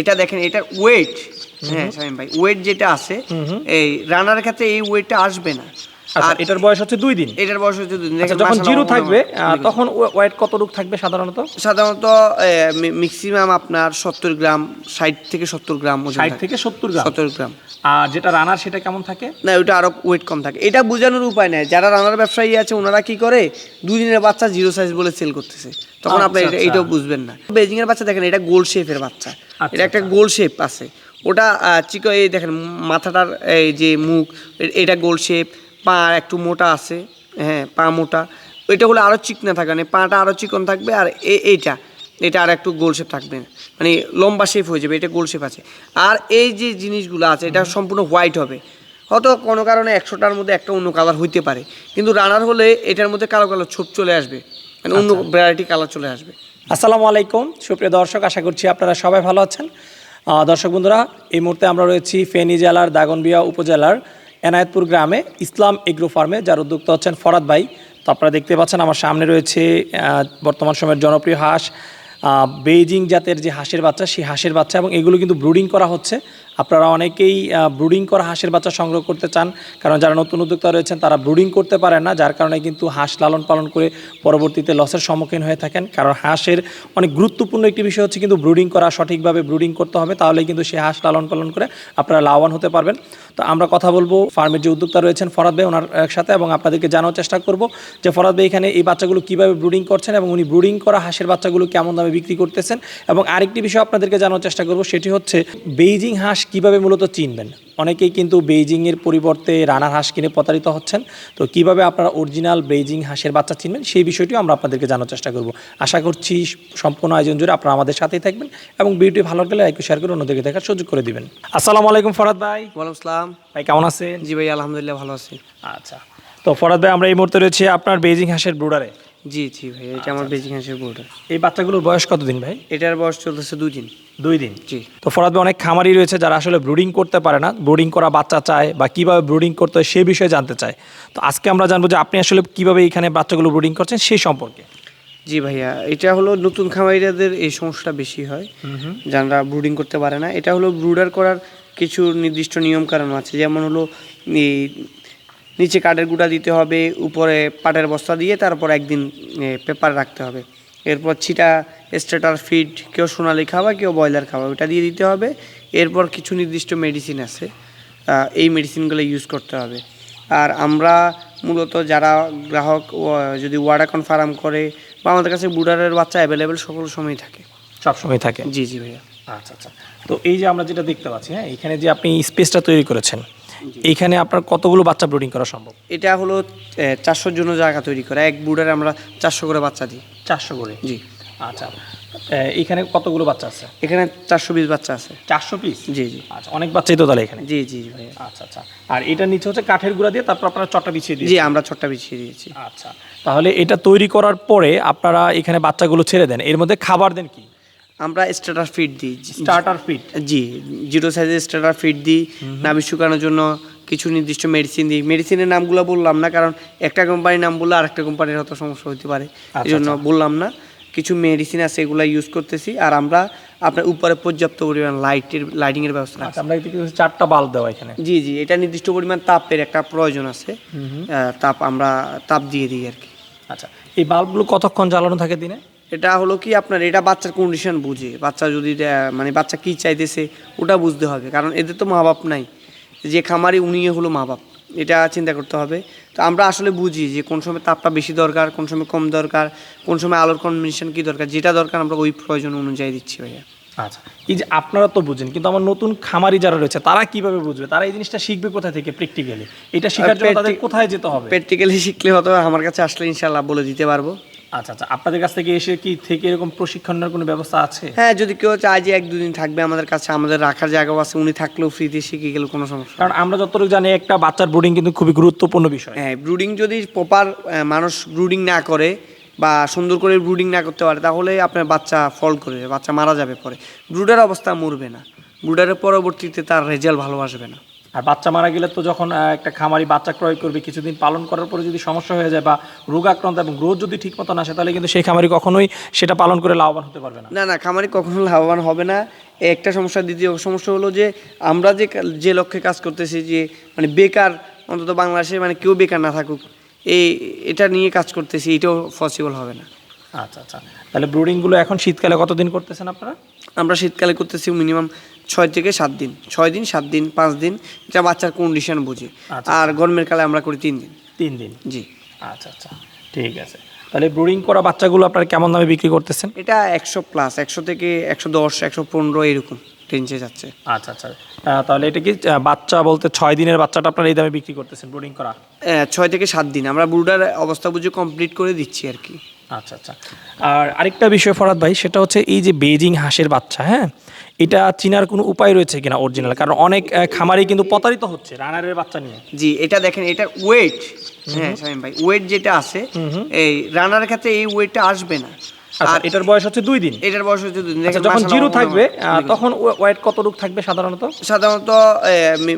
এটা দেখেন এটা ওয়েট হ্যাঁ সামিম ভাই ওয়েট যেটা আছে এই রানার ক্ষেত্রে এই ওয়েটটা আসবে না। আর এটার বয়স হচ্ছে দুই দিন। এটার বয়স হচ্ছে দুদিন। আচ্ছা দেখেন যখন জিরো থাকবে তখন ওয়েট কতটুকু থাকবে সাধারণত? সাধারণত ম্যাক্সিমাম আপনার সত্তর গ্রাম ষাট থেকে সত্তর গ্রাম ষাট থেকে। সত্তর গ্রাম? সত্তর গ্রাম। আর যেটা রানার সেটা কেমন থাকে? না ওটা আরও ওয়েট কম থাকে। এটা বোঝানোর উপায় নেই। যারা রানার ব্যবসায়ী আছে ওনারা কি করে? দুদিনের বাচ্চা জিরো সাইজ বলে সেল করতেছে। তখন আপনি আচ্ছা, এটা- আচ্ছা। এটাও বুঝবেন না। বেজিং এর বাচ্চা দেখেন এটা গোল শেপের বাচ্চা। আচ্ছা, এটা একটা গোল শেপ আছে। ওটা চিকো এই দেখেন মাথাটার এই যে মুখ এটা গোল শেপ পা একটু মোটা আছে হ্যাঁ পা মোটা। ওইটা হলে আরও চিকনা থাকে মানে পাটা আরও চিকন থাকবে আর এইটা এটা আর একটু গোল শেপ থাকবে। মানে লম্বা শেপ হয়ে যাবে এটা গোল শেপ আছে। আর এই যে জিনিসগুলো আছে এটা সম্পূর্ণ হোয়াইট হবে। হয়তো কোনো কারণে একশোটার মধ্যে একটা অন্য কালার হইতে পারে। কিন্তু রানার হলে এটার মধ্যে কালো কালো ছোপ চলে আসবে। মানে অন্য ভ্যারাইটি কালার চলে আসবে। আসসালামু আলাইকুম। সুপ্রিয় দর্শক আশা করছি আপনারা সবাই ভালো আছেন। দর্শক বন্ধুরা এই মুহূর্তে আমরা রয়েছি ফেনী জেলার দাগনবিয়া উপজেলার এনায়েতপুর গ্রামে ইসলাম এগ্রো ফার্মে, যার উদ্যোক্তা হচ্ছেন ফরাদ ভাই। তো আপনারা দেখতে পাচ্ছেন আমার সামনে রয়েছে বর্তমান সময়ের জনপ্রিয় হাঁস। বেইজিং জাতের যে হাঁসের বাচ্চা, সেই হাঁসের বাচ্চা এবং এগুলো কিন্তু ব্রুডিং করা হচ্ছে। আপনারা অনেকেই ব্রুডিং করা হাঁসের বাচ্চা সংগ্রহ করতে চান, কারণ যারা নতুন উদ্যোক্তা রয়েছেন, তারা ব্রুডিং করতে পারেন না, যার কারণে কিন্তু হাঁস লালন পালন করে পরবর্তীতে লসের সম্মুখীন হয়ে থাকেন। কারণ হাঁসের অনেক গুরুত্বপূর্ণ একটি বিষয় হচ্ছে কিন্তু ব্রুডিং করা, সঠিকভাবে ব্রুডিং করতে হবে তাহলে কিন্তু সে হাঁস লালন পালন করে আপনারা লাভবান হতে পারবেন। তো আমরা কথা বলব ফার্মের যে উদ্যোক্তা রয়েছেন ফরাদ ভাই, ওনার সাথে এবং আপনাদেরকে জানার চেষ্টা করব যে ফরাদ ভাই এখানে এই বাচ্চাগুলো কীভাবে ব্রুডিং করছেন এবং উনি ব্রুডিং করা হাঁসের বাচ্চাগুলো কেমন দামে বিক্রি করতেছেন। এবং আরেকটি বিষয় আপনাদেরকে জানার চেষ্টা করব, সেটি হচ্ছে বেইজিং হাঁস কীভাবে মূলত চিনবেন? অনেকেই কিন্তু বেইজিংয়ের পরিবর্তে রানার হাঁস কিনে প্রতারিত হচ্ছেন। তো কীভাবে আপনারা অরিজিনাল বেইজিং হাঁসের বাচ্চা চিনবেন সেই বিষয়টিও আমরা আপনাদেরকে জানার চেষ্টা করব। আশা করছি সম্পূর্ণ আয়োজন জুড়ে আপনারা আমাদের সাথেই থাকবেন এবং ভিডিওটি ভালো লাগলে একটু শেয়ার করে অন্যদেরকে দেখার সুযোগ করে দিবেন। আসসালামু আলাইকুম ফরাদ ভাই। ওয়ালাইকুম আসসালাম। ভাই কেমন আছেন? জি ভাই আলহামদুলিল্লাহ ভালো আছি। আচ্ছা। তো ফরাদ ভাই আমরা এই মুহূর্তে রয়েছি আপনার বেইজিং হাঁসের ব্রুডারে। জি জি ভাই এটা আমার বেজিং হাঁসের বোর্ড এই বাচ্চাগুলোর বয়স কতদিন ভাই? এটার বয়স চলতেছে দুই দিন। দুই দিন? জি। তো ফরাদ ভাই অনেক খামারি রয়েছে যারা আসলে ব্রুডিং করতে পারে না। ব্রুডিং করা বাচ্চা চায় বা কীভাবে ব্রুডিং করতে হয় সে বিষয়ে জানতে চায়। তো আজকে আমরা জানব যে আপনি আসলে কীভাবে এখানে বাচ্চাগুলো ব্রুডিং করছেন সেই সম্পর্কে। জি ভাইয়া এটা হলো নতুন খামারিরাদের এই সমস্যাটা বেশি হয়। যারা ব্রুডিং করতে পারে না এটা হলো ব্রুডার করার কিছু নির্দিষ্ট নিয়ম কারণ আছে। যেমন হলো এই নিচে কাঠের গুঁড়া দিতে হবে উপরে পাটের বস্তা দিয়ে তারপর একদিন পেপার রাখতে হবে। এরপর ছিটা স্টেটার ফিড কেউ সোনালি খাওয়া কেউ ব্রয়লার খাওয়া ওটা দিয়ে দিতে হবে। এরপর কিছু নির্দিষ্ট মেডিসিন আছে এই মেডিসিনগুলো ইউজ করতে হবে। আর আমরা মূলত যারা গ্রাহক যদি ওয়াডাকন ফার্ম করে বা আমাদের কাছে বুডারের বাচ্চা অ্যাভেলেবেল সকল সময় থাকে। সবসময় থাকে? জি জি ভাইয়া। আচ্ছা আচ্ছা। তো এই যে আমরা যেটা দেখতে পাচ্ছি হ্যাঁ এখানে যে আপনি স্পেসটা তৈরি করেছেন এইখানে আপনার কতগুলো বাচ্চা ব্রুডিং করা সম্ভব? এটা হলো চারশোর জন্য জায়গা তৈরি করা। এক বুডারে আমরা চারশো করে বাচ্চা দিই। চারশো করে? জি। আচ্ছা। এখানে কতগুলো বাচ্চা আছে? এখানে চারশো পিস বাচ্চা আছে। চারশো পিস জি জি। আচ্ছা অনেক বাচ্চাই তো তাহলে এখানে? জি জি ভাইয়া। আচ্ছা আচ্ছা। আর এটা নিচে হচ্ছে কাঠের গুঁড়া দিয়ে তারপর আপনারা চটটা বিছিয়ে দিয়ে জি আমরা ছোট্টা বিছিয়ে দিয়েছি। আচ্ছা। তাহলে এটা তৈরি করার পরে আপনারা এখানে বাচ্চাগুলো ছেড়ে দেন। এর মধ্যে খাবার দেন কি? আমরা স্টার্টার ফিড দিই। স্টার্টার ফিট জি জিরো সাইজের স্টার্টার ফিড দিই নাভি শুকানোর জন্য কিছু নির্দিষ্ট মেডিসিন দিই। মেডিসিনের নামগুলো বললাম না কারণ একটা কোম্পানির নাম বললে আরেকটা কোম্পানির হয়তো সমস্যা হতে পারে। এই জন্য বললাম না কিছু মেডিসিন আছে এগুলো ইউজ করতেছি আর আমরা আপনার উপরে পর্যাপ্ত পরিমাণ লাইটের লাইটিংয়ের ব্যবস্থা রাখছি। আচ্ছা আমরা চারটা বাল্ব দেওয়া এখানে। জি জি এটা নির্দিষ্ট পরিমাণ তাপের একটা প্রয়োজন আছে। তাপ আমরা তাপ দিয়ে দিই আর কি। আচ্ছা এই বাল্বগুলো কতক্ষণ জ্বালানো থাকে দিনে? এটা হলো কি আপনার এটা বাচ্চার কন্ডিশন বুঝে। বাচ্চা যদি মানে বাচ্চা কি চাইতেছে ওটা বুঝতে হবে। কারণ এদের তো মা বাপ নাই। যে খামারি উনি হলো মা বাপ এটা চিন্তা করতে হবে। তো আমরা আসলে বুঝি যে কোন সময় তাপটা বেশি দরকার কোন সময় কম দরকার কোন সময় আলোর কম্বিনেশন কি দরকার যেটা দরকার আমরা ওই প্রয়োজন অনুযায়ী দিচ্ছি ভাইয়া। আচ্ছা। এই যে আপনারা তো বুঝেন কিন্তু আমার নতুন খামারি যারা রয়েছে তারা কীভাবে বুঝবে? তারা এই জিনিসটা শিখবে কোথা থেকে প্র্যাকটিক্যালি এটা শেখার জন্য তাদের কোথায় যেতে হবে? প্র্যাকটিক্যালি শিখলে হয়তো আমার কাছে আসলে ইনশাল্লাহ বলে দিতে পারব। আচ্ছা আচ্ছা আপনাদের কাছ থেকে এসে কি থেকে এরকম প্রশিক্ষণের কোনো ব্যবস্থা আছে? হ্যাঁ যদি কেউ চায় যে এক দুদিন থাকবে আমাদের কাছে আমাদের রাখার জায়গাও আছে উনি থাকলেও ফ্রিতে শিখে গেলে কোনো সমস্যা কারণ আমরা যতটুকু জানি একটা বাচ্চার ব্রুডিং কিন্তু খুবই গুরুত্বপূর্ণ বিষয়। হ্যাঁ ব্রুডিং যদি প্রপার মানুষ ব্রুডিং না করে বা সুন্দর করে ব্রুডিং না করতে পারে তাহলে আপনার বাচ্চা ফল করে বাচ্চা মারা যাবে পরে। ব্রুডার অবস্থা মরবে না। ব্রুডারের পরবর্তীতে তার রেজাল্ট ভালো আসবে না। আর বাচ্চা মারা গেলে তো যখন একটা খামারি বাচ্চা ক্রয় করবে কিছুদিন পালন করার পরে যদি সমস্যা হয়ে যায় বা রোগাক্রান্ত এবং গ্রোথ যদি ঠিক মতো না আসে তাহলে কিন্তু সেই খামারি কখনোই সেটা পালন করে লাভবান হতে পারবে না। না না খামারি কখনো লাভবান হবে না। একটা সমস্যা দ্বিতীয় সমস্যা হলো যে আমরা যে যে লক্ষ্যে কাজ করতেছি যে মানে বেকার অন্তত বাংলাদেশে মানে কেউ বেকার না থাকুক এই এটা নিয়ে কাজ করতেছি এটাও পসিবল হবে না। আচ্ছা আচ্ছা। তাহলে ব্রুডিংগুলো এখন শীতকালে কতদিন করতেছেন আপনারা? আমরা শীতকালে করতেছি মিনিমাম ছয় থেকে সাত দিন। ছয় দিন সাত দিন পাঁচ দিন এটা বাচ্চার কন্ডিশন বুঝে। আচ্ছা, আর গরমের কালে আমরা করি তিন দিন। তিন দিন? জি। আচ্ছা আচ্ছা। ঠিক আছে। তাহলে ব্রুডিং করা বাচ্চাগুলো আপনারা কেমন দামে বিক্রি করতেছেন? এটা একশো প্লাস একশো থেকে একশো দশ একশো পনেরো এরকম রেঞ্জে যাচ্ছে। আচ্ছা আচ্ছা। তাহলে এটা কি বাচ্চা বলতে ছয় দিনের বাচ্চাটা আপনারা এই দামে বিক্রি করতেছেন ব্রুডিং করা? আহ, ছয় থেকে সাত দিন। আমরা ব্রুডার অবস্থা বুঝে কমপ্লিট করে দিচ্ছি আর কি। আচ্ছা আচ্ছা। আর আরেকটা বিষয় ফরাদ ভাই সেটা হচ্ছে এই যে বেজিং হাঁসের বাচ্চা হ্যাঁ? এটা চিনার কোনো উপায় রয়েছে কিনা অরিজিনাল কারণ অনেক খামারি কিন্তু প্রতারিত হচ্ছে রানারের বাচ্চা নিয়ে। জি এটা দেখেন এটা ওয়েট হ্যাঁ শামীম ভাই ওয়েট যেটা আছে এই রানার ক্ষেত্রে এই ওয়েটটা আসবে না। আচ্ছা আর এটার বয়স হচ্ছে দুই দিন। এটার বয়স হচ্ছে দুই দিন। আচ্ছা যখন জিরো থাকবে তখন ওয়েট কতটুক থাকবে সাধারণত? সাধারণত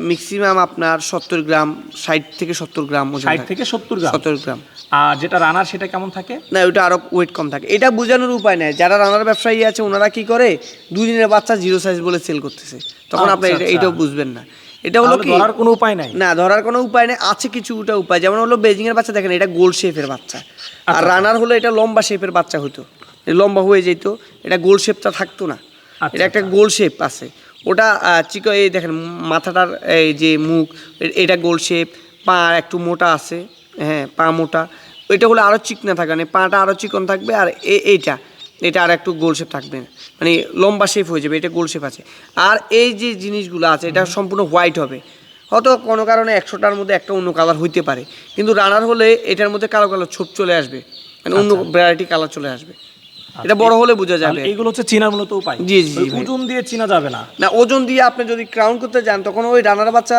ম্যাক্সিমাম আপনার সত্তর গ্রাম ষাট থেকে সত্তর গ্রাম ষাট থেকে। সত্তর গ্রাম। সত্তর গ্রাম। আর যেটা রানার সেটা কেমন থাকে? না ওটা আরও ওয়েট কম থাকে। এটা বোঝানোর উপায় নাই। যারা রানার ব্যবসায়ী আছে ওনারা কি করে? দুই দিনের বাচ্চা জিরো সাইজ বলে সেল করতেছে। তখন আপনি আচ্ছা, এটা- আচ্ছা। এটাও বুঝবেন না। এটা হলো কি? ধরার কোনো উপায় নাই? না ধরার কোনো উপায় নেই। আছে কিছু কিছুটা উপায়। যেমন হলো বেজিং এর বাচ্চা দেখেন এটা গোল শেপের বাচ্চা। আচ্ছা, আর রানার হলো এটা লম্বা শেপের বাচ্চা হতো লম্বা হয়ে যেত এটা গোল শেপটা থাকতো না। আচ্ছা, এটা একটা গোল শেপ আছে। ওটা চিক এই দেখেন মাথাটার এই যে মুখ এটা গোল শেপ পা একটু মোটা আছে। হ্যাঁ পা মোটা। ওইটা হলো আরও চিকনা থাকে মানে পাটা আরও চিকন থাকবে আর এ- এইটা এটা আর একটু গোল শেপ থাকবে। মানে লম্বা শেপ হয়ে যাবে এটা গোল শেপ আছে। আর এই যে জিনিসগুলো আছে এটা সম্পূর্ণ হোয়াইট হবে। হয়তো কোনো কারণে একশোটার মধ্যে একটা অন্য কালার হইতে পারে। কিন্তু রানার হলে এটার মধ্যে কালো কালো ছোপ চলে আসবে। মানে অন্য ভ্যারাইটি কালার চলে আসবে। এটা বড় হলে বোঝা যাবে। এগুলো এইগুলো হচ্ছে চিনার মূলত উপায়। জি, জি, ওজন দিয়ে চিনা যাবে না। না ওজন দিয়ে আপনি যদি ক্রাউন করতে যান তখন ওই রানার বাচ্চা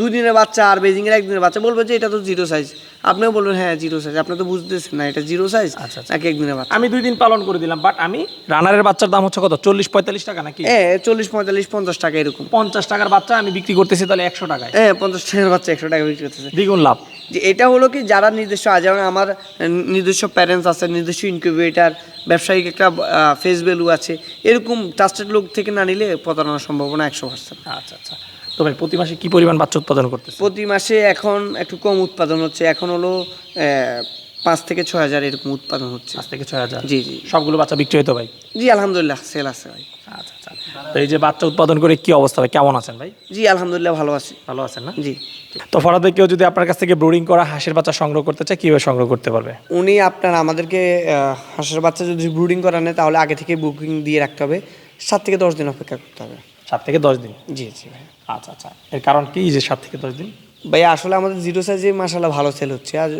দুই দিনের বাচ্চা আর বেজিং এর একদিনের বাচ্চা বলবে যে এটা তো জিরো সাইজ আপনিও বলবেন হ্যাঁ জিরো সাইজ আপনি তো বুঝতেছেন না এটা জিরো সাইজ আচ্ছা, আচ্ছা। নাকি একদিনের বাচ্চা? আমি দুই দিন পালন করে দিলাম বাট আমি রানারের বাচ্চার দাম হচ্ছে কত? চল্লিশ পঁয়তাল্লিশ টাকা নাকি? হ্যাঁ চল্লিশ পঁয়তাল্লিশ পঞ্চাশ টাকা এরকম। পঞ্চাশ টাকার বাচ্চা আমি বিক্রি করতেছি তাহলে একশো টাকায়। হ্যাঁ পঞ্চাশ টাকার বাচ্চা একশো টাকা বিক্রি করতেছে। দ্বিগুণ লাভ। যে এটা হলো কি যারা নিজস্ব আজ যেমন আমার নিজস্ব প্যারেন্টস আছে নিজস্ব ইনকিউবেটার ব্যবসায়িক একটা ফেস ভ্যালু আছে এরকম ট্রাস্টেড লোক থেকে না নিলে প্রতারণার সম্ভাবনা একশো পার্সেন্ট আচ্ছা আচ্ছা। তো ভাই প্রতি মাসে কি পরিমাণ বাচ্চা উৎপাদন করতেছে প্রতি মাসে এখন একটু কম উৎপাদন হচ্ছে। এখন হলো পাঁচ থেকে ছয় হাজার এরকম উৎপাদন হচ্ছে। পাঁচ থেকে ছয় হাজার? জি জি। সবগুলো বাচ্চা বিক্রি হতো ভাই? জি আলহামদুলিল্লাহ সেল আছে ভাই। আচ্ছা আচ্ছা। তো এই যে বাচ্চা উৎপাদন করে কি অবস্থা ভাই? কেমন আছেন ভাই? জি আলহামদুলিল্লাহ ভালো আছি। ভালো আছেন না? জি। তো ফরাদ কেউ যদি আপনার কাছ থেকে ব্রুডিং করা হাঁসের বাচ্চা সংগ্রহ করতে চায় কীভাবে সংগ্রহ করতে পারবে? উনি আপনার আমাদেরকে হাঁসের বাচ্চা যদি ব্রুডিং করা নেয় তাহলে আগে থেকে বুকিং দিয়ে রাখতে হবে। সাত থেকে দশ দিন অপেক্ষা করতে হবে। সাত থেকে দশ দিন। জি জি ভাই। আচ্ছা আচ্ছা। এর কারণ কি যে সাত থেকে দশ দিন? ভাই আসলে আমাদের জিরো সাইজে মাসাল্লাহ ভালো সেল হচ্ছে। আর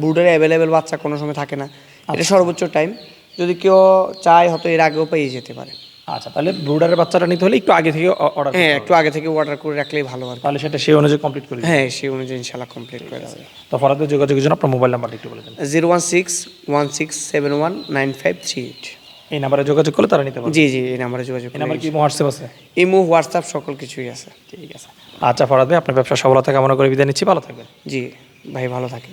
ব্রুডারে অ্যাভেলেবেল বাচ্চা কোনো সময় থাকে না। এটা সর্বোচ্চ টাইম যদি কেউ চায় হয়তো এর আগেও পেয়ে যেতে পারে। আচ্ছা তাহলে ব্রুডারের বাচ্চাটা নিতে হলে একটু আগে থেকে অর্ডার হ্যাঁ একটু আগে থেকে অর্ডার করে রাখলেই ভালো কি। তাহলে সেটা সেই অনুযায়ী কমপ্লিট করে হ্যাঁ সেই অনুযায়ী ইনশাল্লাহ কমপ্লিট করে দেবে তো ফরাদের যোগাযোগের জন্য আপনার মোবাইল নাম্বারটা একটু বলে দেন। Zero one six one six seven one nine five three eight. এই নাম্বারে যোগাযোগ করলে তারা নিতে পারবে। জি জি এই নাম্বারে যোগাযোগ এই নাম্বার কি হোয়াটসঅ্যাপ আছে? ইমো হোয়াটসঅ্যাপ সকল কিছুই আছে। ঠিক আছে। আচ্ছা ফরাদ ভাই আপনার ব্যবসা সফলতা কামনা করে বিদায় নিচ্ছি। ভালো থাকবেন। জি ভাই ভালো থাকেন।